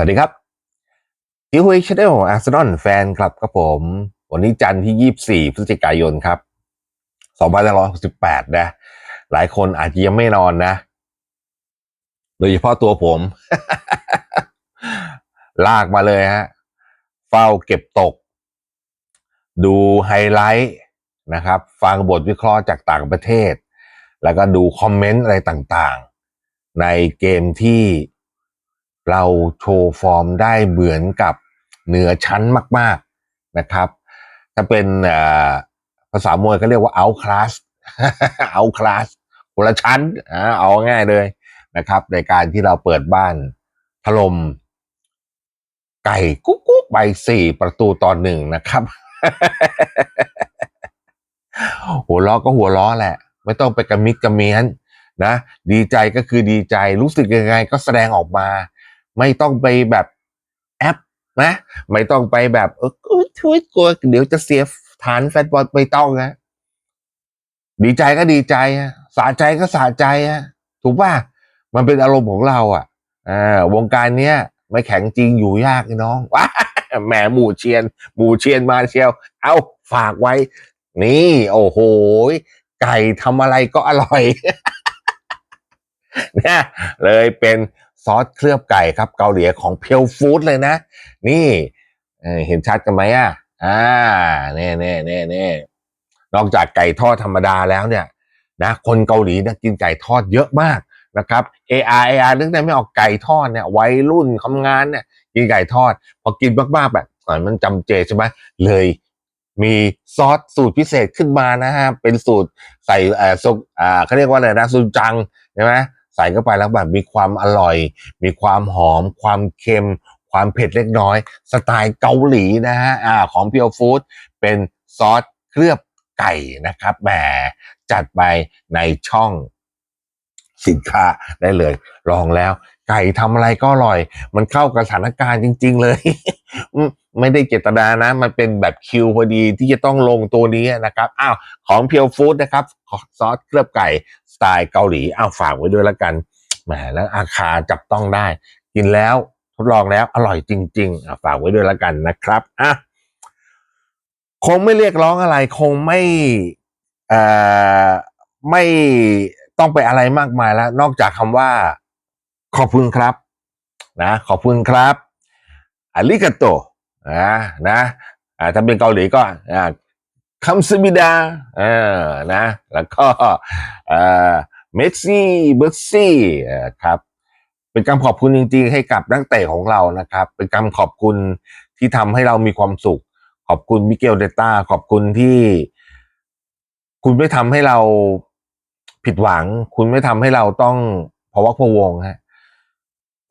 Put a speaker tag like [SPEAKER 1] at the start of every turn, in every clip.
[SPEAKER 1] วัสดีครับทีวีชาแนลอาร์เซนอลแฟนครับครับผม วันนี้จันทร์ที่ 24 พฤศจิกายนครับ2568 นะ หลายคนอาจจะยังไม่นอนนะ โดยเฉพาะตัวผม ลากมาเลยฮะ เฝ้าเก็บตก ดูไฮไลท์นะครับ ฟังบทวิเคราะห์จากต่างประเทศ แล้วก็ดูคอมเมนต์อะไรต่างๆ ในเกมที่ เราโชว์ฟอร์มได้เหมือนกับเหนือชั้นมาก ๆนะครับ ถ้าเป็นภาษามวยก็เรียกว่า out class out class คนละชั้นเอาง่ายเลยนะครับ ในการที่เราเปิดบ้านถล่มไก่กุ๊กกุ๊กไปสี่ประตูตอนหนึ่งนะครับหัวล้อก็หัวล้อแหละ ไม่ต้องไปกระมิดกระเมียนนะ ดีใจก็คือดีใจรู้สึกยังไงก็แสดงออกมา ไม่ต้องไปแบบแอปนะไม่ต้องไปแบบเอออุ๊ยกลัวเดี๋ยวจะเสียฐานแฟนบอลไม่ต้องนะดีใจก็ดีใจอะสะใจก็สะใจอะถูกป่ะมันเป็นอารมณ์ของเราอะอ่าวงการเนี้ยไม่แข็งจริงอยู่ยากน้องว้าแหมหมู่เชียน หมู่เชียนมาเชียว เอาฝากไว้ นี่ โอ้โห ไก่ทำอะไรก็อร่อยเนี่ยเลยเป็น ซอสเคลือบไก่ครับเกาหลีของเพียวฟู้ดเลยนะ นี่เห็นชัดกันไหมอะอ่าเน่เน่เน่เน่นอกจากไก่ทอดธรรมดาแล้วเนี่ยนะคนเกาหลีเนี่ยกินไก่ทอดเยอะมากนะครับ AR AR นึกได้ไม่ออกไก่ทอดเนี่ยวัยรุ่นทำงานเนี่ยกินไก่ทอด พอกินมากๆแบบอะมันจำเจใช่ไหมเลยมีซอสสูตรพิเศษขึ้นมานะฮะเป็นสูตรใส่เอ่อซุปอ่าเขาเรียกว่าอะไรนะซูจังใช่ไหม ส่เข้าไปแล้วแบบมีความอร่อย มีความหอม ความเค็ม ความเผ็ดเล็กน้อย สไตล์เกาหลีนะฮะอ่าของเพียวฟู้ดเป็นซอสเคลือบไก่นะครับแหมจัดไปในช่องสินค้าได้เลย ลองแล้ว ไก่ทำอะไรก็อร่อย มันเข้ากับสถานการณ์จริง ๆ เลย ไม่ได้เจตนานะ มันเป็นแบบคิวพอดีที่จะต้องลงตัวนี้นะครับ อ้าว ของเพียวฟู้ดนะครับซอสเคลือบไก่ ไตล์เกาหลีเอาฝากไว้ด้วยแล้วกันแหมแล้วอาคาจับต้องได้ กินแล้วทดลองแล้วอร่อยจริงๆอะฝากไว้ด้วยแล้วกันนะครับอะคงไม่เรียกร้องอะไร คงไม่เอ่อไม่ต้องไปอะไรมากมายแล้ว นอกจากคำว่า ขอบคุณครับ นะ ขอบคุณครับอาริกาโตนะนะอ่าถ้าเป็นเกาหลีก็อ่า คัมซึมิดาเออนะ แล้วก็เอ่อเมสซี่เบอร์ซี่อ่อครับ เป็นคำขอบคุณจริงๆ ให้กับนักเตะของเรานะครับ เป็นคำขอบคุณที่ทำให้เรามีความสุข ขอบคุณมิเกลเดต้า ขอบคุณที่ คุณไม่ทำให้เราผิดหวัง คุณไม่ทำให้เราต้องพะวักพะวงฮะ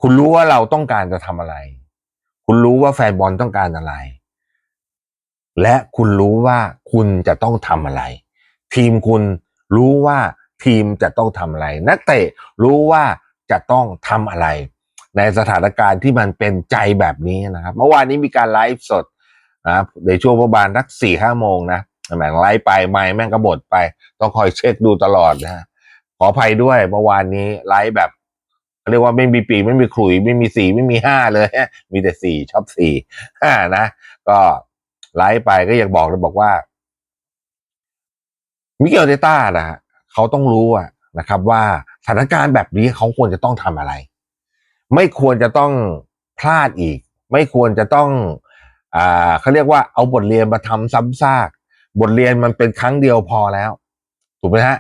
[SPEAKER 1] คุณรู้ว่าเราต้องการจะทำอะไร คุณรู้ว่าแฟนบอลต้องการอะไร และคุณรู้ว่าคุณจะต้องทำอะไร ทีมคุณรู้ว่าทีมจะต้องทำอะไร นักเตะรู้ว่าจะต้องทำอะไร ในสถานการณ์ที่มันเป็นใจแบบนี้นะครับ เมื่อวานนี้มีการไลฟ์สดนะในช่วงประมาณนักสี่ห้าโมงนะแม่งไลฟ์ไปไม่แม่งก็บดไป ต้องคอยเช็คดูตลอดนะขออภัยด้วยเมื่อวานนี้ไลฟ์แบบเรียกว่าไม่มีปีไม่มีขลุยไม่มีสี่ไม่มีห้าเลย มีแต่สี่ชอบสี่ห้านะ ก็ ไลฟ์ไปก็ยังบอกเลยบอกว่ามิเกลเดต้านะเขาต้องรู้อะนะครับว่าสถานการณ์แบบนี้เขาควรจะต้องทำอะไร ไม่ควรจะต้องพลาดอีก ไม่ควรจะต้องอ่าเขาเรียกว่าเอาบทเรียนมาทำซ้ำซาก บทเรียนมันเป็นครั้งเดียวพอแล้ว ถูกไหมฮะ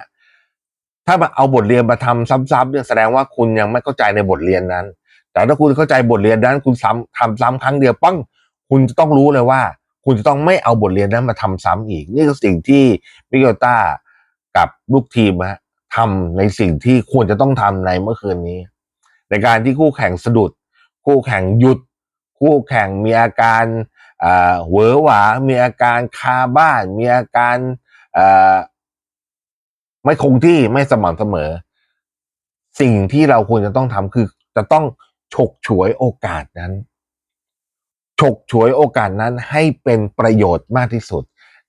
[SPEAKER 1] ถ้ามาเอาบทเรียนมาทำซ้ำๆเนี่ยแสดงว่าคุณยังไม่เข้าใจในบทเรียนนั้น แต่ถ้าคุณเข้าใจบทเรียนนั้น คุณซ้ำทำซ้ำครั้งเดียวปั้งคุณจะต้องรู้เลยว่า คุณจะต้องไม่เอาบทเรียนนั้นมาทำซ้ำอีก นี่คือสิ่งที่มิเกลต้ากับลูกทีมฮะทำในสิ่งที่ควรจะต้องทำในเมื่อคืนนี้ ในการที่คู่แข่งสะดุด คู่แข่งหยุด คู่แข่งมีอาการอ่าเหวอหวา มีอาการคาบ้าน มีอาการอ่าไม่คงที่ไม่สม่ำเสมอ สิ่งที่เราควรจะต้องทำคือจะต้องฉกฉวยโอกาสนั้น ฉกฉวยโอกาสนั้นให้เป็นประโยชน์มากที่สุด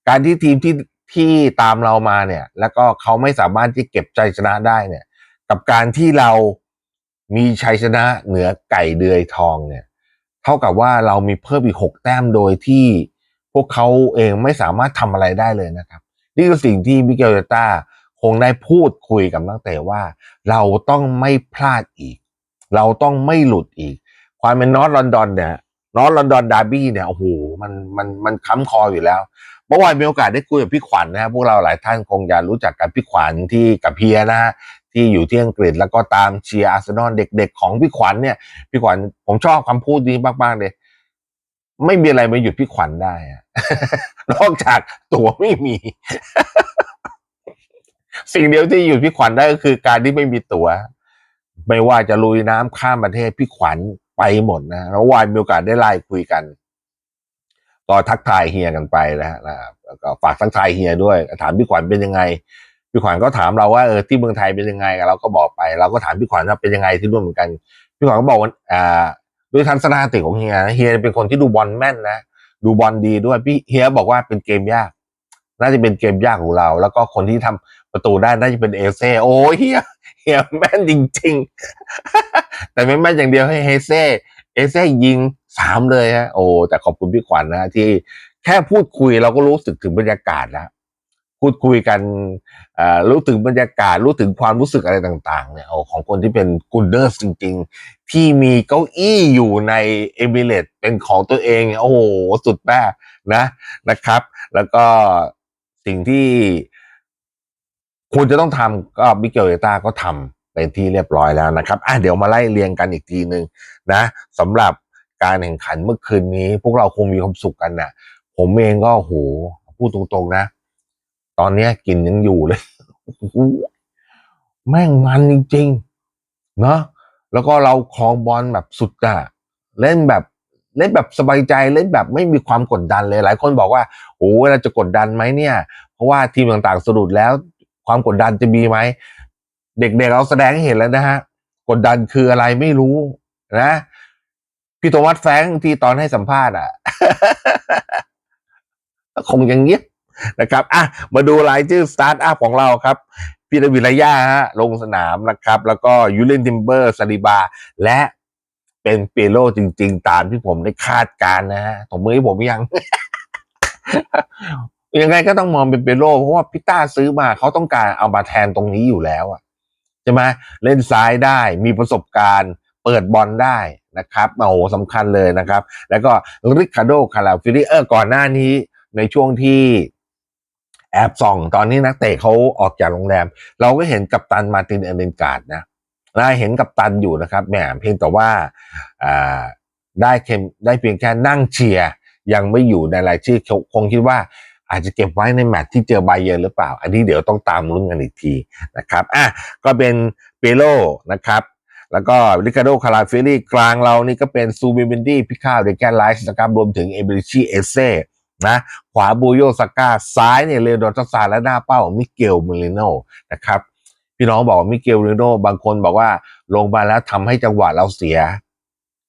[SPEAKER 1] การที่ทีมที่ที่ตามเรามาเนี่ย แล้วก็เขาไม่สามารถที่เก็บใจชนะได้เนี่ย กับการที่เรามีชัยชนะเหนือไก่เดือยทองเนี่ย เท่ากับว่าเรามีเพิ่มอีกหกแต้มโดยที่พวกเขาเองไม่สามารถทำอะไรได้เลยนะครับ นี่คือสิ่งที่มิเกลเตต้าคงได้พูดคุยกับนักเตะว่า เราต้องไม่พลาดอีก เราต้องไม่หลุดอีก ความเป็นนอตลอนดอนเนี่ย นอตลอนดอนดาร์บี้เนี่ยโอ้โหมันมันมันค้ำคออยู่แล้ว เมื่อวานมีโอกาสได้คุยกับพี่ขวัญนะครับพวกเราหลายท่านคงจะรู้จักกับพี่ขวัญที่กับเพียนะฮะที่อยู่ที่อังกฤษแล้วก็ตามเชียร์อาร์เซนอลเด็ก ๆ ของพี่ขวัญเนี่ย พี่ขวัญผมชอบคำพูดนี้มากๆเลยไม่มีอะไรมาหยุดพี่ขวัญได้นอกจากตั๋วไม่มี สิ่งเดียวที่หยุดพี่ขวัญได้ก็คือการที่ไม่มีตั๋วไม่ว่าจะลุยน้ำข้ามประเทศพี่ขวัญ ไปหมดนะแล้ววานมีโอกาสได้ไลน์คุยกัน ก็ทักทายเฮียกันไปนะฮะนะครับแล้วก็ฝากทักทายเฮียด้วย ถามพี่ขวัญเป็นยังไงพี่ขวัญก็ถามเราว่าเออที่เมืองไทยเป็นยังไงเราก็บอกไป เราก็ถามพี่ขวัญว่าเป็นยังไงที่นู่นเหมือนกันพี่ขวัญก็บอกว่าอ่าด้วยทัศนคติของเฮียนะเฮียเป็นคนที่ดูบอลแม่นนะดูบอลดีด้วยพี่เฮียบอกว่าเป็นเกมยาก น่าจะเป็นเกมยากของเรา แล้วก็คนที่ทำประตูได้น่าจะเป็นเอเซ่โอ้เฮีย เฮียแม่นจริง ๆ แต่ไม่แม่นอย่างเดียวให้เฮเซ่เอเซ่ยิงสามเลยฮะโอ้แต่ขอบคุณพี่ขวัญนะที่แค่พูดคุยเราก็รู้สึกถึงบรรยากาศแล้วพูดคุยกันรู้ถึงบรรยากาศ รู้ถึงความรู้สึกอะไรต่าง ๆ เนี่ยโอ้ของคนที่เป็นกุนเดอร์จริง ๆ ที่มีเก้าอี้อยู่ในเอมิเรตเป็นของตัวเอง โอ้โห สุดแม่นะนะครับ แล้วก็สิ่งที่ ควรจะต้องทำก็มิเกลเอต้าก็ทำเป็นที่เรียบร้อยแล้วนะครับอะเดี๋ยวมาไล่เรียงกันอีกทีหนึ่งนะสำหรับการแข่งขันเมื่อคืนนี้ พวกเราคงมีความสุขกันน่ะผมเองก็โหพูดตรงๆนะ ตอนนี้กลินยังอยู่เลยโหแม่งมันจริงๆเนาะแล้วก็เราครองบอลแบบสุดอะเล่นแบบเล่นแบบสบายใจเล่นแบบไม่มีความกดดันเลยหลายคนบอกว่าโอ้เราจะกดดันไหมเนี่ย เพราะว่าทีมต่างๆสรุปแล้ว ความกดดันจะมีไหม เด็กๆเราแสดงให้เห็นแล้วนะฮะ กดดันคืออะไรไม่รู้นะ พี่โทมัสแฟงที่ตอนให้สัมภาษณ์อะ คงยังเงียบนะครับ อะ มาดูรายชื่อสตาร์ทอัพของเราครับพีระวิลยาฮะลงสนามนะครับ แล้วก็ยูเลนทิมเบอร์ซาลิบา และเป็นเปโลจริง ๆ ตามที่ผมได้คาดการณ์นะฮะผมมือให้ผมยัง ยังไงก็ต้องมองเป็นเปโลเพราะว่าพิต้าซื้อมาเขาต้องการเอามาแทนตรงนี้อยู่แล้วอะใช่ไหมเล่นซ้ายได้มีประสบการณ์ เปิดบอลได้นะครับโอ้โหสำคัญเลยนะครับ แล้วก็ริคาโดคาราฟิลิเออร์ก่อนหน้านี้ในช่วงที่แอบส่อง ตอนนี้นักเตะเขาออกจากโรงแรม เราก็เห็นกัปตันมาตินเอเดนการ์ดนะนะเห็นกัปตันอยู่นะครับแหมเพียงแต่ว่าอ่าได้เข็มได้เพียงแค่นั่งเชียร์ยังไม่อยู่ในรายชื่อคงคิดว่า อาจจะเก็บไว้ในแมตช์ที่เจอไบเยอร์หรือเปล่า อันนี้เดี๋ยวต้องตามลุ้นกันอีกทีนะครับอะก็เป็นเปโลนะครับแล้วก็ริคาโดคาราเฟลลี่กลางเรานี่ก็เป็นซูบิเบนดี้พิคาเดแกนไลส์นะครับรวมถึงเอเบริชีเอเซ่นะขวาบูโยสก้าซ้ายเนี่ยเลโดทัสซาและหน้าเป้ามิเกลมูริโนนะครับพี่น้องบอกว่ามิเกลมูริโนบางคนบอกว่าลงมาแล้วทำให้จังหวะเราเสีย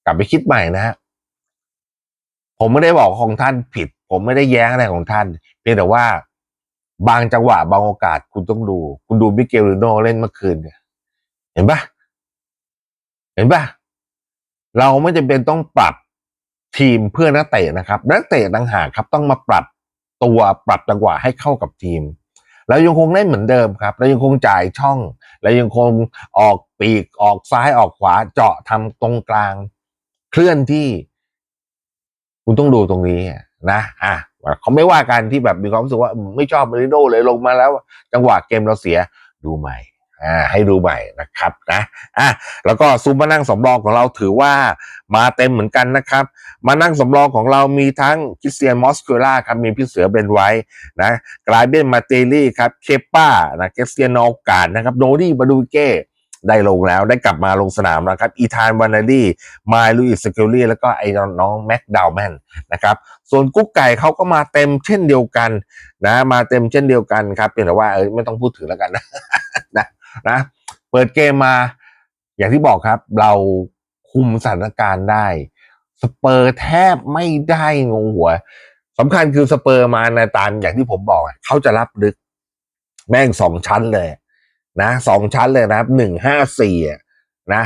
[SPEAKER 1] กลับไปคิดใหม่นะฮะผมไม่ได้บอกของท่านผิด ผมไม่ได้แย้งอะไรของท่าน เพียงแต่ว่าบางจังหวะบางโอกาสคุณต้องดู คุณดูมิเกลริโนเล่นเมื่อคืนเนี่ย เห็นปะเห็นปะเราไม่จำเป็นต้องปรับทีมเพื่อนักเตะนะครับ นักเตะต่างหากครับ ต้องมาปรับตัวปรับจังหวะให้เข้ากับทีมเรายังคงเล่นเหมือนเดิมครับเรายังคงจ่ายช่องเรายังคงออกปีกออกซ้ายออกขวาเจาะทำตรงกลาง เคลื่อนที่ คุณต้องดูตรงนี้นะอะ เขาไม่ว่ากันที่แบบมีความรู้สึกว่าไม่ชอบมาริโดเลยลงมาแล้ว จังหวะเกมเราเสียดูใหม่อ่าให้ดูใหม่นะครับนะอะแล้วก็ซูมมานั่งสำรองของเราถือว่ามาเต็มเหมือนกันนะครับ มานั่งสำรองของเรามีทั้งคริสเตียนมอสคูล่าครับมีพี่เสือเบนไว้นะกลายเป็นมาเตลี่ครับเคป้านะคริสเตียนนอการนะครับโนดี้บาดูเก้ ได้ลงแล้วได้กลับมาลงสนามแล้วครับอีธานวานารีมายลุยสเกลลี่แล้วก็ไอ้น้องแม็กดาวแมนนะครับส่วนกุ๊กไก่เขาก็มาเต็มเช่นเดียวกันนะมาเต็มเช่นเดียวกันครับเพียงแต่ว่าเออไม่ต้องพูดถึงแล้วกันนะนะนะเปิดเกมมา อย่างที่บอกครับ เราคุมสถานการณ์ได้สเปอร์แทบไม่ได้งงหัวสำคัญคือสเปอร์มาในตามอย่างที่ผมบอกเขาจะรับลึกแม่งสองชั้นเลย นะสองชั้นเลยนะครับหนึ่งห้าสี่นะ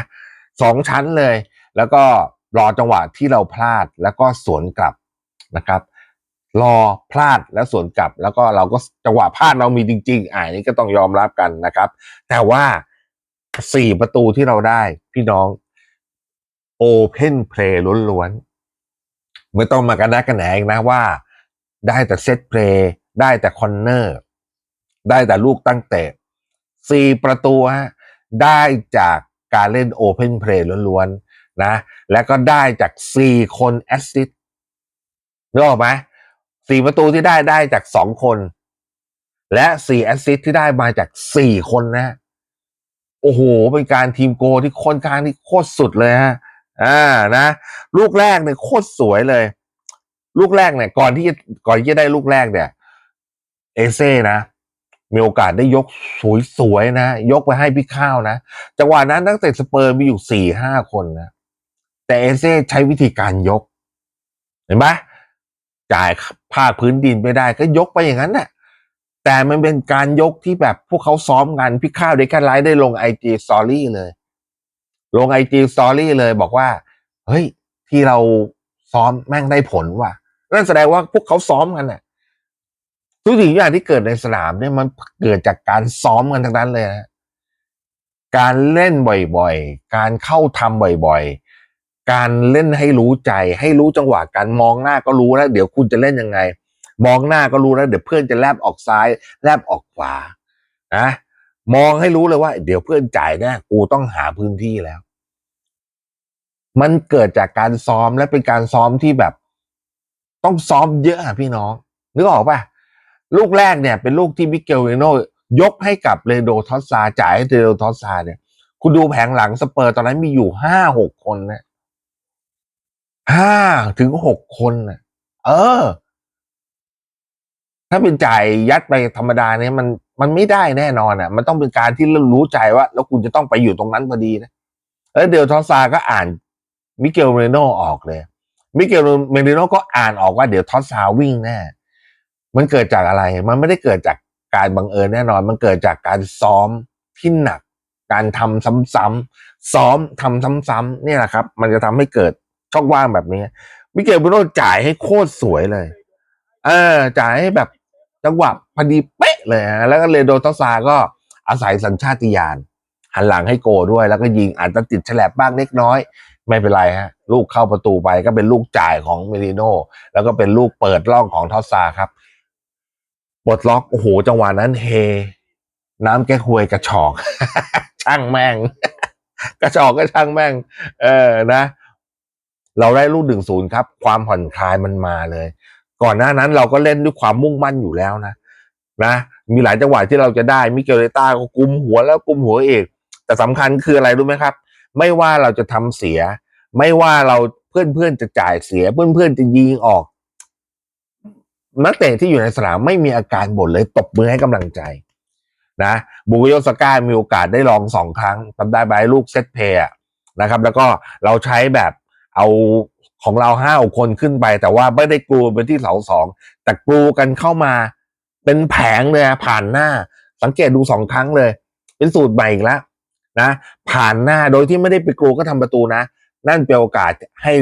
[SPEAKER 1] สองชั้นเลย แล้วก็รอจังหวะที่เราพลาดแล้วก็สวนกลับนะครับ รอพลาดแล้วสวนกลับ แล้วก็เราก็จังหวะพลาดเรามีจริง ๆอ่านี่ก็ต้องยอมรับกันนะครับ แต่ว่าสี่ประตูที่เราได้พี่น้องโอเพนเพลย์ล้วนๆไม่ต้องมากันนักกันแหนอีกนะว่า ได้แต่เซตเพลย์ได้แต่คอนเนอร์ ได้แต่ลูกตั้งเตะ สี่ประตูฮะได้จากการเล่นโอเพนเพลย์ล้วนๆนะ แล้วก็ได้จากสี่คนแอสซิสต์นึกออกไหมสี่ประตูที่ได้ได้จากสองคน และสี่แอสซิสต์ที่ได้มาจากสี่คนนะ โอ้โห เป็นการทีมโกที่ค่อนข้างที่โคตรสุดเลยฮะอ่านะ ลูกแรกเนี่ยโคตรสวยเลย ลูกแรกเนี่ย ก่อนที่จะก่อนที่จะได้ลูกแรกเนี่ย เอเซ่นะ มีโอกาสได้ยกสวยๆนะ ยกไปให้พี่ข้าวนะ จังหวะนั้นนักเตะสเปอร์มีอยู่สี่ห้าคนนะ แต่เอเซ่ใช้วิธีการยก เห็นไหมจ่ายภาคพื้นดินไม่ได้ก็ยกไปอย่างนั้นน่ะ แต่มันเป็นการยกที่แบบพวกเขาซ้อมกันพี่ข้าวเด็กแค่ไลฟ์ได้ลงไอจีสตอรี่เลย ลงไอจีสตอรี่เลยบอกว่า เฮ้ย ที่เราซ้อมแม่งได้ผลว่ะนั่นแสดงว่าพวกเขาซ้อมกันน่ะ ทุกสิ่งอย่างที่เกิดในสนามเนี่ยมันเกิดจากการซ้อมกันทั้งนั้นเลยนะการเล่นบ่อยๆ การเข้าทำบ่อยๆ การเล่นให้รู้ใจ ให้รู้จังหวะการมองหน้าก็รู้แล้วเดี๋ยวคุณจะเล่นยังไง มองหน้าก็รู้แล้วเดี๋ยวเพื่อนจะแลบออกซ้าย แลบออกขวานะมองให้รู้เลยว่า เดี๋ยวเพื่อนจ่ายแน่กูต้องหาพื้นที่แล้ว มันเกิดจากการซ้อมและเป็นการซ้อมที่แบบ ต้องซ้อมเยอะอะพี่น้องนึกออกป่ะ ลูกแรกเนี่ยเป็นลูกที่มิเกลเรโนยกให้กับเรโดทอสซาจ่ายให้เรโดทอสซาเนี่ยคุณดูแผงหลังสเปอร์ตอนนั้นมีอยู่ห้าหกคนนะห้าถึงหกคนนะเออ ถ้าเป็นจ่ายยัดไปธรรมดาเนี่ยมันมันไม่ได้แน่นอนอะ มันต้องเป็นการที่รู้ใจว่า แล้วคุณจะต้องไปอยู่ตรงนั้นพอดีนะแล้วเดลทอสซาก็อ่านมิเกลเรโนออกเลยมิเกลเมริโนก็อ่านออกว่าเดี๋ยวทอสซาวิ่งแน่ มันเกิดจากอะไร มันไม่ได้เกิดจากการบังเอิญแน่นอน มันเกิดจากการซ้อมที่หนัก การทำซ้ำๆซ้อมทำซ้ำๆเนี่ยแหละครับ มันจะทำให้เกิดช่องว่างแบบนี้ มิเกลเมริโนจ่ายให้โคตรสวยเลย เออ จ่ายให้แบบจังหวะพอดีเป๊ะเลยฮะ แล้วก็เลโดทอสซาก็อาศัยสัญชาติญาณหันหลังให้โกด้วย แล้วก็ยิงอาจจะติดแฉลบบ้างเล็กน้อย ไม่เป็นไรฮะ ลูกเข้าประตูไปก็เป็นลูกจ่ายของเมริโนแล้วก็เป็นลูกเปิดร่องของทอสซาครับ ปลดล็อกโอ้โหจังหวะนั้นเฮ น้ำแก้ควยกระชอก ช่างแม่ง กระชอกก็ช่างแม่ง เออนะ เราได้ลูกหนึ่งศูนย์ครับ ความผ่อนคลายมันมาเลย ก่อนหน้านั้นเราก็เล่นด้วยความมุ่งมั่นอยู่แล้วนะนะมีหลายจังหวะที่เราจะได้มิเกลเลต้าก็กุมหัวแล้วกุมหัวเอก แต่สำคัญคืออะไรรู้ไหมครับ ไม่ว่าเราจะทำเสีย ไม่ว่าเราเพื่อนเพื่อนๆจะจ่ายเสีย เพื่อนเพื่อนๆจะยิงออก นักเตะที่อยู่ในสนามไม่มีอาการบ่นเลยตบมือให้กำลังใจ นะบุกโยสก้ามีโอกาสได้ลองสองครั้งทำได้ใบลูกเซตเพย์นะครับ แล้วก็เราใช้แบบเอาของเราห้าคนขึ้นไป แต่ว่าไม่ได้กลูไปที่เสาสองแต่กลูกันเข้ามาเป็นแผงเลยผ่านหน้า สังเกตดูสองครั้งเลย เป็นสูตรใหม่อีกแล้วนะผ่านหน้าโดยที่ไม่ได้ไปกลูก็ทำประตูนะ นั่นเป็นโอกาสให้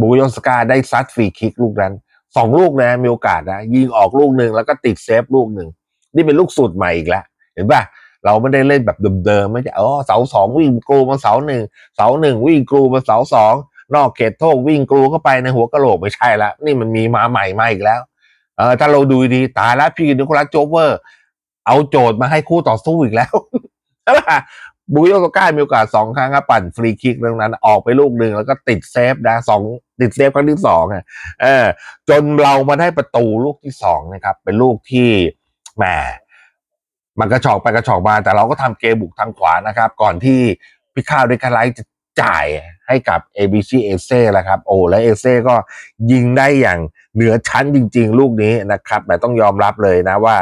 [SPEAKER 1] บุกโยสกาได้ซัดฟรีคิกลูกนั้น สองลูกนะมีโอกาสนะยิงออกลูกหนึ่งแล้วก็ติดเซฟลูกหนึ่งนี่เป็นลูกสูตรใหม่อีกแล้วเห็นป่ะเราไม่ได้เล่นแบบเดิมๆไม่ใช่อ๋อเสาสองวิ่งกรูมาเสาหนึ่งเสาหนึ่งวิ่งกรูมาเสาสองนอกเขตโทษวิ่งกรูเข้าไปในหัวกะโหลกไม่ใช่ละนี่มันมีมาใหม่มาอีกแล้วเออถ้าเราดูดีตายแล้วพี่นิโคลัสโจเวอร์ เอาโจทย์มาให้คู่ต่อสู้อีกแล้ว บุยโยโตก้ามีโอกาสสองครั้งครับปั่นฟรีคิกเรื่งนั้น ออกไปลูกหนึ่งแล้วก็ติดเซฟนะสองติดเซฟครั้งที่สองอะเออจนเรามาได้ประตูลูกที่สองนะครับ เป็นลูกที่แหมมันกระชอกไปกระชอกมา แต่เราก็ทำเกมบุกทางขวานะครับ ก่อนที่พี่ข้าวด้วยกันไลจะจ่ายให้กับ ABC เอเซ่แหละครับโอ้และเอเซ่ก็ยิงได้อย่างเหนือชั้นจริง ๆ ลูกนี้นะครับแต่ต้องยอมรับเลยนะว่า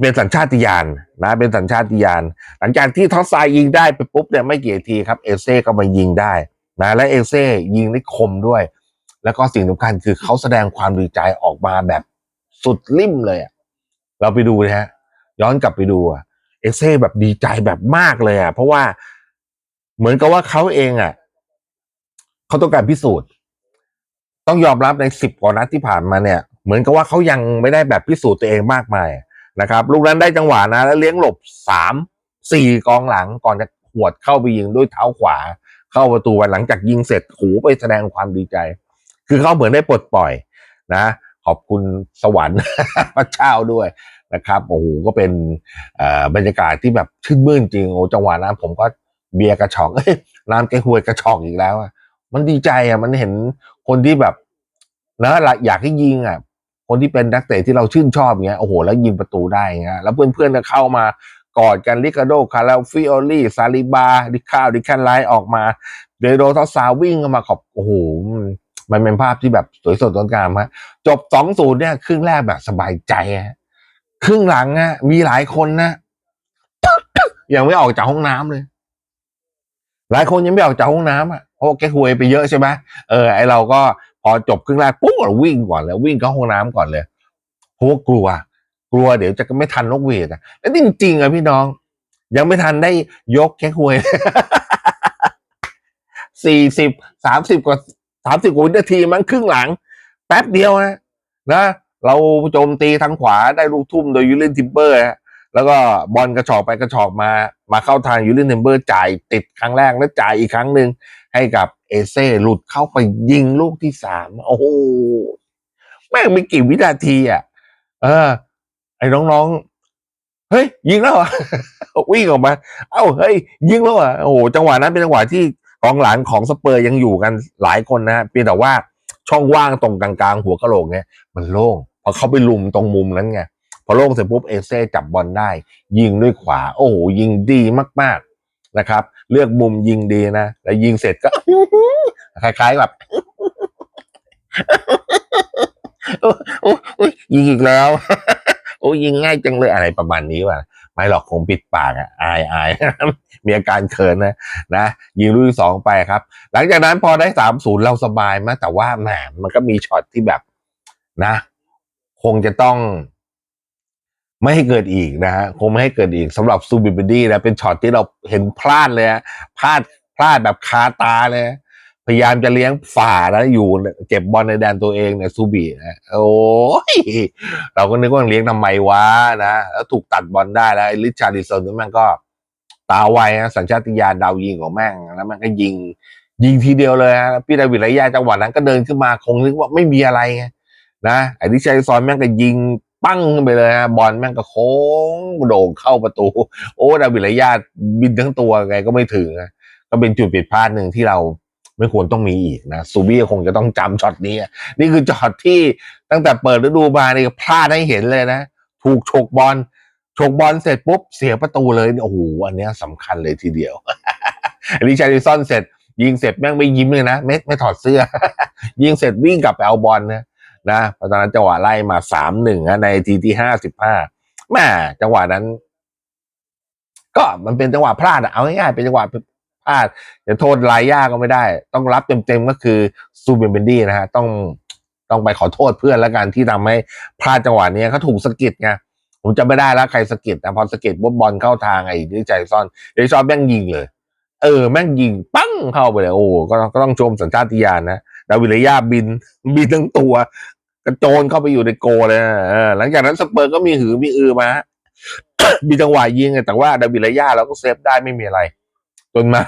[SPEAKER 1] เป็นสัญชาติญาณนะเป็นสัญชาติญาณหลังจากที่ทอสซยยิงได้ไปปุ๊บเนี่ยไม่กี่นาทีครับเอเซ่ก็มายิงได้นะและเอเซ่ยิงได้คมด้วย แล้วก็สิ่งสำคัญคือเขาแสดงความดีใจออกมาแบบสุดลิ่มเลยอะเราไปดูนะฮะย้อนกลับไปดูเอเซ่แบบดีใจแบบมากเลยอะเพราะว่าเหมือนกับว่าเขาเองอะเขาต้องการพิสูจน์ ต้องยอมรับในสิบกว่านัดที่ผ่านมาเนี่ย เหมือนกับว่าเขายังไม่ได้แบบพิสูจน์ตัวเองมากมาย นะครับลูกนั้นได้จังหวะนะ แล้วเลี้ยงหลบสามสี่กองหลังก่อนจะหวดเข้าไปยิงด้วยเท้าขวา เข้าประตูไปหลังจากยิงเสร็จหูไปแสดงความดีใจ คือเขาเหมือนได้ปลดปล่อยนะ ขอบคุณสวรรค์พระเจ้าด้วยนะครับโอ้โหก็เป็นบรรยากาศที่แบบชื่นมื่นจริงโอ้จังหวะนั้นผมก็เบียร์กระชอกเอ้ยน้ำแกหวยกระชอกอีกแล้วอะมันดีใจอะมันเห็นคนที่แบบนะอยากให้ยิงอะ คนที่เป็นนักเตะที่เราชื่นชอบอย่างเงี้ยโอ้โหแล้วยิงประตูได้เงี้ยแล้วเพื่อนๆก็เข้ามากอดกันลิคาโดคาราฟิโอลี่ซาลิบาดิคาวดิแคนไลออกมาเดโรทอสซาวิ่งมาขอบโอ้โหมันเป็นภาพที่แบบสวยสดงดงามฮะจบสองศูนย์เนี่ยครึ่งแรกแบบสบายใจฮะครึ่งหลังอะมีหลายคนนะยังไม่ออกจากห้องน้ำเลย หลายคนยังไม่ออกจากห้องน้ำอะเพราะแกหวยไปเยอะใช่ไหมเออไอเราก็ อจบครึ่งแรกปุ๊บเราวิ่งก่อนเลยวิ่งเข้าห้องน้ำก่อนเลยเพราะว่ากลัว กลัวเดี๋ยวจะไม่ทันนกหวีดอะแล้วจริงๆอะพี่น้อง ยังไม่ทันได้ยกแค่หวยสี่สิบสามสิบกว่าสามสิบกว่าวินาทีมั้งครึ่งหลัง แป๊บเดียวนะนะเราโจมตีทางขวาได้ลูกทุ่มโดยยูเลนทิมเบอร์ฮะแล้วก็บอลกระชอกไปกระชอกมา มาเข้าทางยูเลนทิมเบอร์จ่ายติดครั้งแรกแล้วจ่ายอีกครั้งหนึ่ง ให้กับเอเซ่หลุดเข้าไปยิงลูกที่สามโอ้โหแม่งไม่กี่วินาทีอะ เออ ไอ้น้องๆ เฮ้ย ยิงแล้วอะวิ่งออกมา เอ้าเฮ้ย ยิงแล้วอะโอ้โหจังหวะนั้นเป็นจังหวะที่กองหลังของสเปอร์ยังอยู่กันหลายคนนะเพียงแต่ว่าช่องว่างตรงกลางๆ หัวกะโหลกเนี่ย มันโล่งพอเขาไปลุมตรงมุมนั้นไงพอโล่งเสร็จปุ๊บเอเซ่จับบอลได้ ยิงด้วยขวา โอ้โหยิงดีมาก ๆนะครับ เลือกมุมยิงดีนะแล้วยิงเสร็จก็ คล้ายๆแบบโอ้โอ้โอ้ยยิงอีกแล้ว โอ้ยยิงง่ายจังเลยอะไรประมาณนี้ว่ะไม่หรอกคงปิดปากอะอายอายมีอาการเขินนะนะยิงลูกที่สองไปครับ หลังจากนั้นพอได้สามศูนย์เราสบายมากแต่ว่าแหมมันก็มีช็อตที่แบบนะ คงจะต้อง ไม่ให้เกิดอีกนะฮะคงไม่ให้เกิดอีกสำหรับซูบิบดี้นะเป็นช็อตที่เราเห็นพลาดเลยฮะพลาดพลาดแบบคาตาเลยพยายามจะเลี้ยงฝ่าแล้วอยู่เก็บบอลในแดนตัวเองเนี่ยซูบีนะโอ้ยเราก็นึกว่าเลี้ยงทำไมวะนะแล้วถูกตัดบอลได้แล้วไอ้ลิชาร์ดิสันนี่แม่งก็ตาไวนะสัญชาติญาณดาวยิงของแม่งแล้วมันก็ยิง ยิงทีเดียวเลยฮะพี่ดาวิดระยะจังหวะนั้นก็เดินขึ้นมาคงนึกว่าไม่มีอะไรไงนะไอ้ลิชาร์ดิสันแม่งก็ยิง ปั้งขึ้นไปเลยฮะบอลแม่งก็โค้งโด่งเข้าประตู โอ้ดาวิดระยะบินทั้งตัวไงก็ไม่ถึงก็เป็นจุดผิดพลาดหนึ่งที่เราไม่ควรต้องมีอีกนะซูบี้คงจะต้องจำช็อตนี้ นี่คือช็อตที่ตั้งแต่เปิดฤดูมานี่พลาดให้เห็นเลยนะ ถูกฉกบอลฉกบอลเสร็จปุ๊บเสียประตูเลยโอ้โหอันนี้ยสำคัญเลยทีเดียวริชาร์ดิสันเสร็จ ยิงเสร็จแม่งไม่ยิ้มเลยนะไม่ไม่ถอดเสื้อ ยิงเสร็จวิ่งกลับไปเอาบอลนะ นะเพราะตอนนั้นจังหวะไล่มาสามหนึ่งในทีที่ห้าสิบห้าแม่จังหวะนั้น ก็มันเป็นจังหวะพลาดอะเอาง่ายๆเป็นจังหวะพลาดจะโทษลายย่าก็ไม่ได้ ต้องรับเต็มๆก็คือซูเบนเบนดี้นะฮะต้องต้องไปขอโทษเพื่อนแล้วกันที่ทำให้พลาดจังหวะนี้เขาถูกสะกิดไงผมจะไม่ได้แล้วใครสะกิดแต่พอสะกิดปุ๊บอลเข้าทางไอ้ดิใจซ่อนดิใจซ่อนแม่งยิงเลย เออแม่งยิงปั้งเข้าไปเลยโอ้ก็ก็ต้องชมสัญชาติญาณนะดาวิลยาบินบินทั้งตัว กระโจนเข้าไปอยู่ในโกเลยหลังจากนั้นสเปอร์ก็มีหือมีอือมามีจังหวะยิงไงแต่ว่าดาวิลยาเราก็เซฟได้ไม่มีอะไร จนมา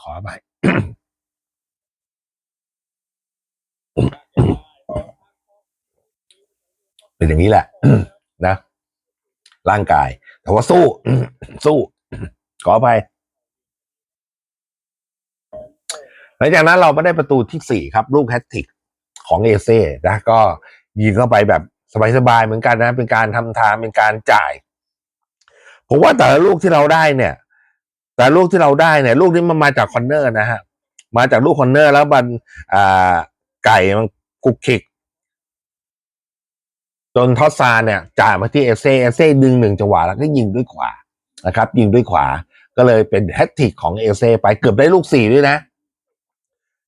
[SPEAKER 1] ขอไปเป็นอย่างนี้แหละนะ ร่างกาย แต่ว่าสู้ สู้ ขอไปหลังจากนั้นเราไม่ได้ประตูที่สี่ครับ ลูกแฮตทริก ของเอเซ่นะก็ยิงเข้าไปแบบสบายๆเหมือนกันนะ เป็นการทำทางเป็นการจ่าย ผมว่าแต่ละลูกที่เราได้เนี่ย แต่ลูกที่เราได้เนี่ย ลูกนี้มันมาจากคอนเนอร์นะฮะมาจากลูกคอนเนอร์แล้วมันอ่าไก่มันคุกคิกจนทอสซาเนี่ยจ่ายมาที่เอเซ่เอเซ่ดึงหนึ่งจังหวะแล้วก็ยิงด้วยขวานะครับ ยิงด้วยขวาก็เลยเป็นแฮตทริกของเอเซ่ไปเกือบได้ลูกสี่ด้วยนะ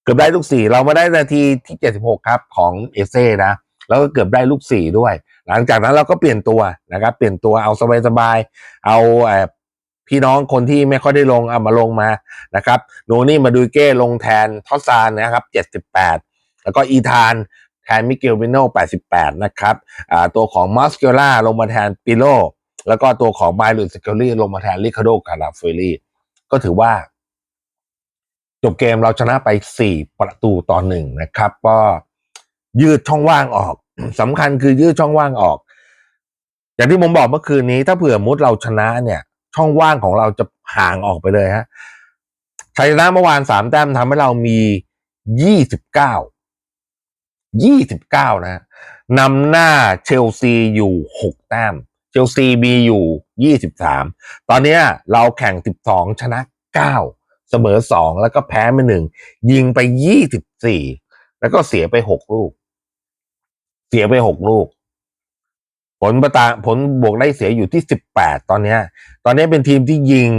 [SPEAKER 1] เกือบได้ลูกสี่เรามาได้นาทีที่เจ็ดสิบหกครับของเอเซ่นะแล้วก็เกือบได้ลูกสี่ด้วย หลังจากนั้นเราก็เปลี่ยนตัวนะครับ เปลี่ยนตัวเอาสบายๆเอาเอ่อพี่น้องคนที่ไม่ค่อยได้ลงเอามาลงมานะครับโนนี่มาดูเก้ลงแทนทอสซานนะครับเจ็ดสิบแปดแล้วก็อีธานแทนมิเกลวิโนแปดสิบแปดนะครับตัวของมัสเกล่าลงมาแทนปิโลแล้วก็ตัวของไบลูสเกลลี่ลงมาแทนลิคาโดกาลาเฟลี่ก็ถือว่า จบเกมเราชนะไป 4 ประตูต่อหนึ่งนะครับ ก็ยืดช่องว่างออกสำคัญคือยืดช่องว่างออก อย่างที่ผมบอกเมื่อคืนนี้ ถ้าเผื่อมุดเราชนะเนี่ย ช่องว่างของเราจะห่างออกไปเลยฮะชัยชนะเมื่อวานสามแต้มทำให้เรามียี่สิบเก้ายี่สิบเก้านะนำหน้าเชลซีอยู่หกแต้ม เชลซีมีอยู่ยี่สิบสามตอนนี้เราแข่งสิบสองชนะเก้า เสมอสองแล้วก็แพ้ไปหนึ่งยิงไปยี่สิบสี่แล้วก็เสียไปหกลูก เสียไปหกลูก ผลประตาผลบวกได้เสียอยู่ที่สิบแปดตอนนี้ตอนนี้เป็นทีมที่ยิง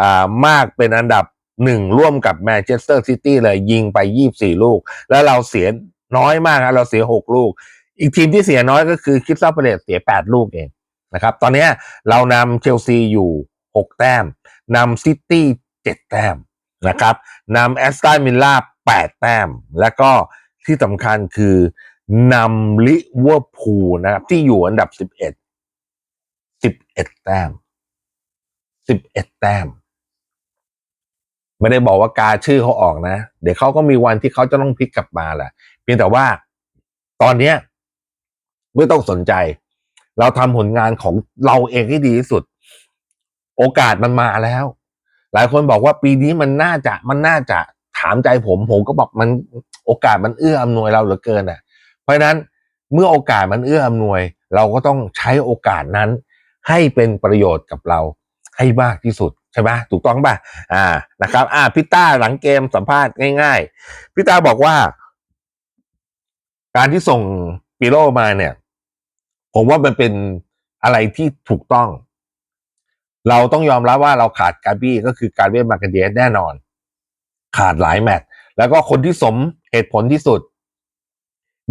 [SPEAKER 1] อ่ามากเป็นอันดับหนึ่งร่วมกับแมนเชสเตอร์ซิตี้เลยยิงไปยี่สี่ลูก แล้วเราเสียน้อยมากนะเราเสียหกลูก อีกทีมที่เสียน้อยก็คือคิสตัลพาเลตเสียแปดลูกเองนะครับ ตอนนี้เรานำเชลซีอยู่หกแต้มนำซิตี้เจ็ดแต้ม นะครับนำแอสตันวิลล่าแปดแต้ม แล้วก็ที่สำคัญคือนำลิเวอร์พูลนะครับ ที่อยู่อันดับสิบเอ็ดสิบเอ็ดแต้มสิบเอ็ดแต้ม ไม่ได้บอกว่ากาชื่อเขาออกนะ เดี๋ยวเขาก็มีวันที่เขาจะต้องพลิกกลับมาแหละเพียงแต่ว่าตอนนี้ไม่ต้องสนใจ เราทำผลงานของเราเองให้ดีที่สุด โอกาสมันมาแล้ว หลายคนบอกว่าปีนี้มันน่าจะมันน่าจะถามใจผม ผมก็บอกมันโอกาสมันเอื้ออำนวยเราเหลือเกินอะ เพราะฉะนั้นเมื่อโอกาสมันเอื้ออำนวย เราก็ต้องใช้โอกาสนั้นให้เป็นประโยชน์กับเราให้มากที่สุดใช่ไหมถูกต้องป่ะอ่านะครับ อ่าพิต้าหลังเกมสัมภาษณ์ง่ายๆพิต้าบอกว่า การที่ส่งปิโรมาเนี่ย ผมว่ามันเป็นอะไรที่ถูกต้อง เราต้องยอมรับว่าเราขาดกาบี้ก็คือการเวียนมาร์กเดียสแน่นอน ขาดหลายแมตช์แล้วก็คนที่สมเหตุผลที่สุด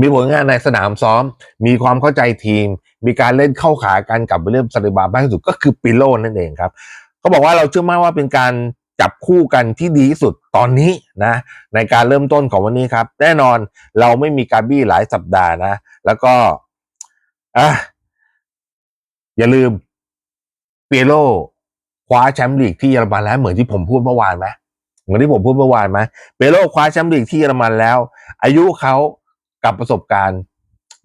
[SPEAKER 1] มีผลงานในสนามซ้อม มีความเข้าใจทีม มีการเล่นเข้าขากันกับเรื่องซาลิบามากที่สุดก็คือปิโลนั่นเองครับเขาบอกว่าเราเชื่อมั่นว่าเป็นการจับคู่กันที่ดีที่สุดตอนนี้นะ ในการเริ่มต้นของวันนี้ครับ แน่นอนเราไม่มีกาบี้หลายสัปดาห์นะ แล้วก็อะอย่าลืม เปียโลคว้าแชมป์ลีกที่เยอรมันแล้วเหมือนที่ผมพูดเมื่อวานไหมเหมือนที่ผมพูดเมื่อวานไหมเปียโลคว้าแชมป์ลีกที่เยอรมันแล้ว อายุเขากับประสบการณ์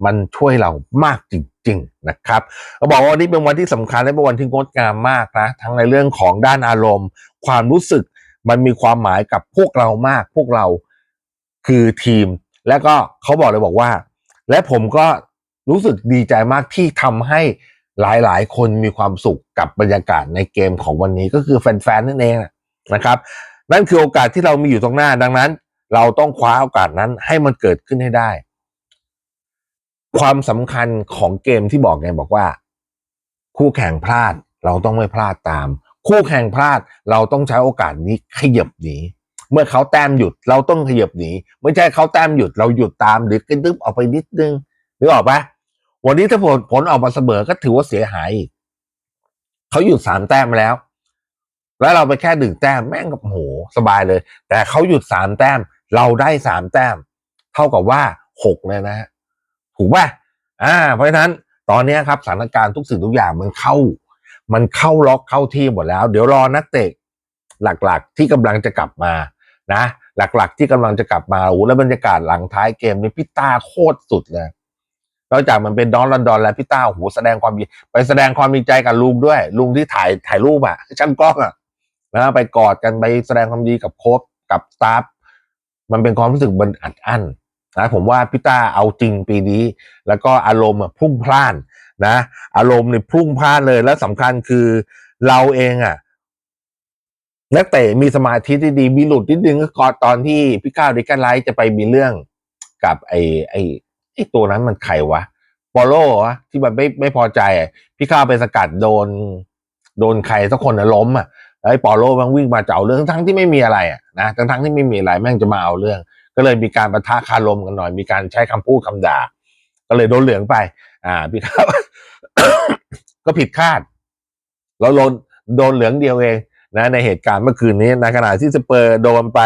[SPEAKER 1] มันช่วยเรามากจริงๆนะครับเขาบอกว่าวันนี้เป็นวันที่สำคัญและเป็นวันที่งดงามมากนะทั้งในเรื่องของด้านอารมณ์ ความรู้สึกมันมีความหมายกับพวกเรามาก พวกเราคือทีม แล้วก็เขาบอกเลยบอกว่า และผมก็รู้สึกดีใจมากที่ทำให้ หลายๆ คนมีความสุขกับบรรยากาศในเกมของวันนี้ก็คือแฟนๆนั่นเองนะครับ นั่นคือโอกาสที่เรามีอยู่ตรงหน้าดังนั้น เราต้องคว้าโอกาสนั้นให้มันเกิดขึ้นให้ได้ ความสำคัญของเกมที่บอกไงบอกว่า คู่แข่งพลาดเราต้องไม่พลาดตาม คู่แข่งพลาดเราต้องใช้โอกาสนี้ขยับหนีเมื่อเขาแต้มหยุดเราต้องขยับหนีไม่ใช่เขาแต้มหยุดเราหยุดตามหรือกระดึ๊บออกไปนิดนึงนึกออกปะ วันนี้ถ้าผลผลออกมาเสมอก็ถือว่าเสียหายอีกเขาหยุดสามแต้มมาแล้ว แล้วเราไปแค่หนึ่งแต้มแม่งกับโหสบายเลย แต่เขาหยุดสามแต้ม เราได้สามแต้ม เท่ากับว่าหกเลยนะฮะถูกป่ะอ่า เพราะฉะนั้นตอนนี้ครับสถานการณ์ทุกสิ่งทุกอย่างมันเข้า มันเข้าล็อกเข้าที่หมดแล้ว เดี๋ยวรอนักเตะหลักๆ ที่กำลังจะกลับมานะ หลักๆ ที่กำลังจะกลับมาโอ้แล้วบรรยากาศหลังท้ายเกมนี่พี่ตาโคตรสุดเลย นอกจากมันเป็นดอนลอนดอนแล้วพี่ต้าโหแสดงความดีไปแสดงความดีใจกับลุงด้วย ลุงที่ถ่ายถ่ายรูปอะช่างกล้องอะนะไปกอดกันไปแสดงความดีกับโค้ชกับสตาฟมันเป็นความรู้สึกบันอัดอั้นนะผมว่าพี่ต้าเอาจริงปีนี้ แล้วก็อารมณ์อะพุ่งพล่านนะ อารมณ์เนี่ยพุ่งพล่านเลยและสำคัญคือเราเองอะนักเตะมีสมาธิที่ดีมีหลุดนิดนึงก็ก่อนตอนที่พี่ก้าวดิกันไลท์จะไปมีเรื่องกับไอ้ไอ้ ไอ้ตัวนั้นมันใครวะปอโลวะที่มันไม่ไม่พอใจ พี่ข้าวไปสกัดโดน โดนใครสักคนน่ะล้มอะไอ้ปอโลมันวิ่งมาจะเอาเรื่องทั้งที่ไม่มีอะไรอะนะทั้งทั้งที่ไม่มีอะไรแม่งจะมาเอาเรื่อง ก็เลยมีการประทะคารมกันหน่อย มีการใช้คำพูดคำด่า ก็เลยโดนเหลืองไป อ่า พี่ข้าวก็ผิดคาดเราโดนโดนเหลืองเดียวเอง นะในเหตุการณ์เมื่อคืนนี้ในขณะที่สเปอร์โดนไป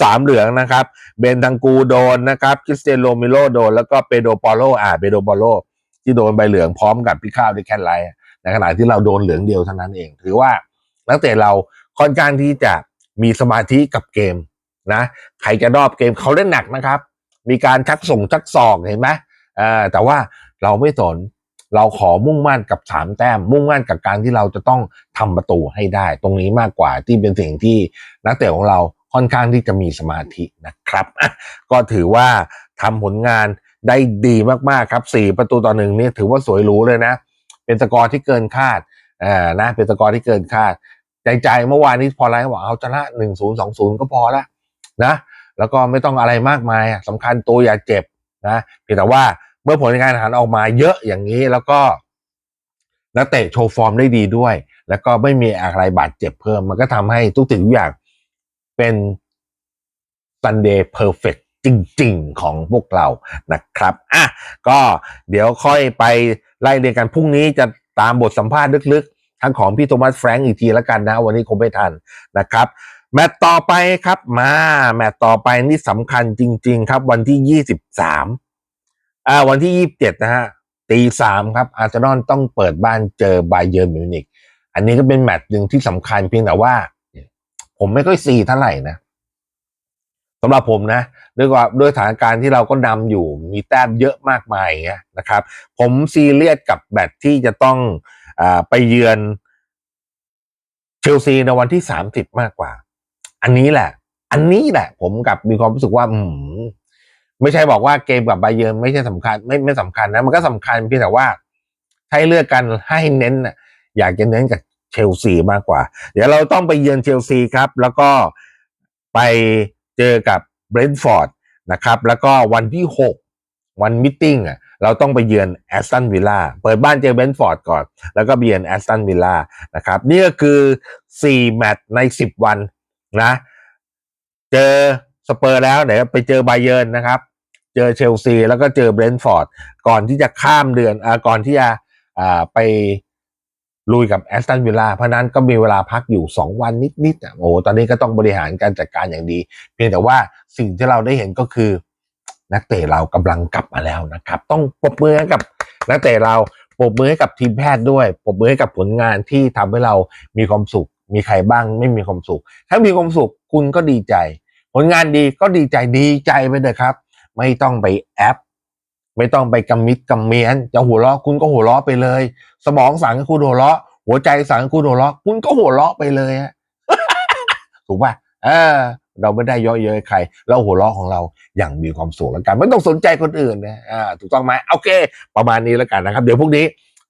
[SPEAKER 1] สามเหลืองนะครับ เบนทังกูโดนนะครับคริสเตียนโรมิโลโดน แล้วก็เปโดปอโลอ่าเปโดปอโลที่โดนใบเหลืองพร้อมกับพี่ข้าวดิแคนไลท์ในขณะที่เราโดนเหลืองเดียวเท่านั้นเอง ถือว่านักเตะเราค่อนข้างที่จะมีสมาธิกับเกมนะใครจะรอบเกมเขาเล่นหนักนะครับ มีการชักส่งชักศอกเห็นไหมอ่าแต่ว่าเราไม่สน เราขอมุ่งมั่นกับสามแต้ม มุ่งมั่นกับการที่เราจะต้องทำประตูให้ได้ ตรงนี้มากกว่าที่เป็นสิ่งที่นักเตะของเราค่อนข้างที่จะมีสมาธินะครับ ก็ถือว่าทำผลงานได้ดีมากๆครับสี่ประตูต่อหนึ่งนี่ถือว่าสวยหรูเลยนะ เป็นสกอร์ที่เกินคาดอ่านะเป็นสกอร์ที่เกินคาด ใจใจเมื่อวานนี้พอไลฟ์บอกเอาชนะหนึ่งศูนย์สองศูนย์ก็พอละนะ แล้วก็ไม่ต้องอะไรมากมายสำคัญตัวอย่าเจ็บนะเพียงแต่ว่า มื่อผลการแข่งขันออกมาเยอะอย่างนี้แล้วก็นักเตะโชว์ฟอร์มได้ดีด้วย แล้วก็ไม่มีอะไรบาดเจ็บเพิ่ม มันก็ทำให้ทุกสิ่งทุกอย่างเป็น Sunday Perfect จริง ๆ ของพวกเรานะครับอะก็เดี๋ยวค่อยไปไล่เรียนกันพรุ่งนี้จะตามบทสัมภาษณ์ลึกๆ ทั้งของพี่โทมัสแฟรงก์อีกทีแล้วกันนะ วันนี้คงไม่ทันนะครับ แมตต์ต่อไปครับมา แมตต์ต่อไปนี่สำคัญจริง ๆ ครับวันที่ยี่สิบสาม อ่าวันที่ยี่สิบเจ็ดนะฮะตีสามครับอาร์เซนอลต้องเปิดบ้านเจอไบเย r n มิวนิกอันนี้ก็เป็นแมตต์หนึ่งที่สำคัญเพียงแต่ว่า ผมไม่ค่อยซีเท่าไหร่นะสำหรับผมนะด้วยว่าด้วยสถานการณ์ที่เราก็นำอยู่มีแต้มเยอะมากมายอย่างเงี้ยนะครับ ผมซีเรียสกับแมตต์ที่จะต้องอไปเยือนเชลซีในวันที่สามสิบมากกว่า อันนี้แหละ อันนี้แหละ ผมกับมีความรู้สึกว่า อืม ไม่ใช่บอกว่าเกมกับไบเยอร์ไม่ใช่สำคัญไม่ไม่สำคัญนะมันก็สำคัญเพียงแต่ว่าให้เลือกกันให้เน้นน่ะอยากจะเน้นกับเชลซีมากกว่า เดี๋ยวเราต้องไปเยือนเชลซีครับ แล้วก็ไปเจอกับเบรนท์ฟอร์ดนะครับ แล้วก็วันที่หกวันมิทติ้งอะเราต้องไปเยือนแอสตันวิลล่าเปิดบ้านเจอเบรนท์ฟอร์ดก่อน แล้วก็เยือนแอสตันวิลล่านะครับนี่ก็คือสี่แมตช์ในสิบวันนะ เจอ สเปอร์แล้วเดี๋ยวไปเจอไบเย r n นะครับ เจอเชลซีแล้วก็เจอเบรนท์ฟอร์ดก่อนที่จะข้ามเดือนอ่าก่อนที่จะอ่าไปลุยกับแอสตันวิลล่าเพราะนั้นก็มีเวลาพักอยู่ 2 วันนิดๆอะโอ้ตอนนี้ก็ต้องบริหารการจัดการอย่างดี เพียงแต่ว่าสิ่งที่เราได้เห็นก็คือ นักเตะเรากำลังกลับมาแล้วนะครับ ต้องปรบมือกับนักเตะเราปรบมือให้กับทีมแพทย์ด้วยปรบมือให้กับผลงานที่ทำให้เรามีความสุข มีใครบ้างไม่มีความสุข ถ้ามีความสุขคุณก็ดีใจ ลงานดีก็ดีใจดีใจไปเลยครับ ไม่ต้องไปแอป ไม่ต้องไปกำมิดกำเมียน จะหัวเราะคุณก็หัวเราะไปเลย สมองสั่งให้คุณหัวเราะ หัวใจสั่งให้คุณหัวเราะ คุณก็หัวเราะไปเลยฮะถูกป่ะเออ เราไม่ได้ย่อเย้ยใคร เราหัวเราะของเราอย่างมีความสุขแล้วกัน ไม่ต้องสนใจคนอื่นนะอ่าถูกต้องไหมโอเค ประมาณนี้แล้วกันนะครับ เดี๋ยวพรุ่งนี้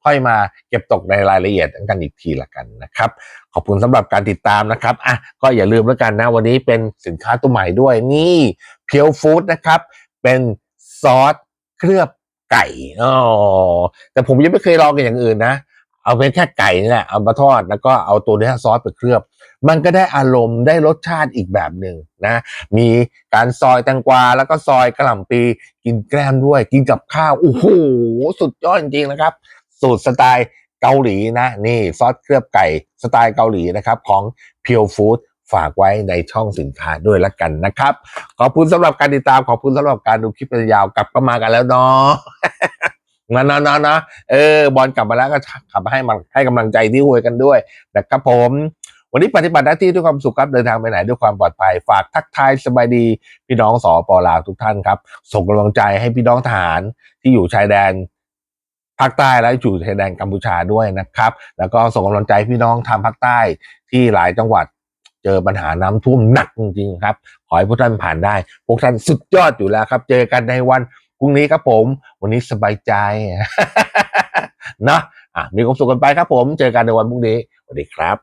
[SPEAKER 1] ค่อยมาเก็บตกในรายละเอียดกันอีกทีละกันนะครับ ขอบคุณสำหรับการติดตามนะครับอะก็อย่าลืมแล้วกันนะวันนี้เป็นสินค้าตัวใหม่ด้วยนี่เพียวฟู้ดนะครับ เป็นซอสเคลือบไก่อ๋อแต่ผมยังไม่เคยลองกันอย่างอื่นนะ เอาเป็นแค่ไก่นี่แหละเอามาทอดแล้วก็เอาตัวเนี้ยซอสไปเคลือบ มันก็ได้อารมณ์ได้รสชาติอีกแบบหนึ่งนะ มีการซอยแตงกวาแล้วก็ซอยกระหล่ำปีกินแกล้มด้วย กินกับข้าวโอ้โหสุดยอดจริงๆนะครับ สูตรสไตล์เกาหลีนะนี่ซอสเคลือบไก่สไตล์เกาหลีนะครับของ Pure Food ฝากไว้ในช่องสินค้าด้วยละกันนะครับ ขอบคุณสำหรับการติดตามขอบคุณสำหรับการดูคลิปยาวกลับก็มากันแล้วเนาะนะนะนะนะเออบอลกลับมาแล้วก็กลับมาให้มันให้กำลังใจที่หวยกันด้วยนะครับผม วันนี้ปฏิบัติหน้าที่ด้วยความสุขครับเดินทางไปไหนด้วยความปลอดภัย ฝากทักทายสบายดี พี่น้องสอปอลาวทุกท่านครับ ส่งกำลังใจให้พี่น้องทหารที่อยู่ชายแดน ภาคใต้และอยู่ชายแดนกัมพูชาด้วยนะครับ แล้วก็ส่งกำลังใจพี่น้องทางภาคใต้ที่หลายจังหวัดเจอปัญหาน้ำท่วมหนักจริงๆครับ ขอให้พวกท่านผ่านได้ พวกท่านสุดยอดอยู่แล้วครับ เจอกันในวันพรุ่งนี้ครับผม วันนี้สบายใจนะอะมีความสุขกันไปครับผม เจอกันในวันพรุ่งนี้สวัสดีครับ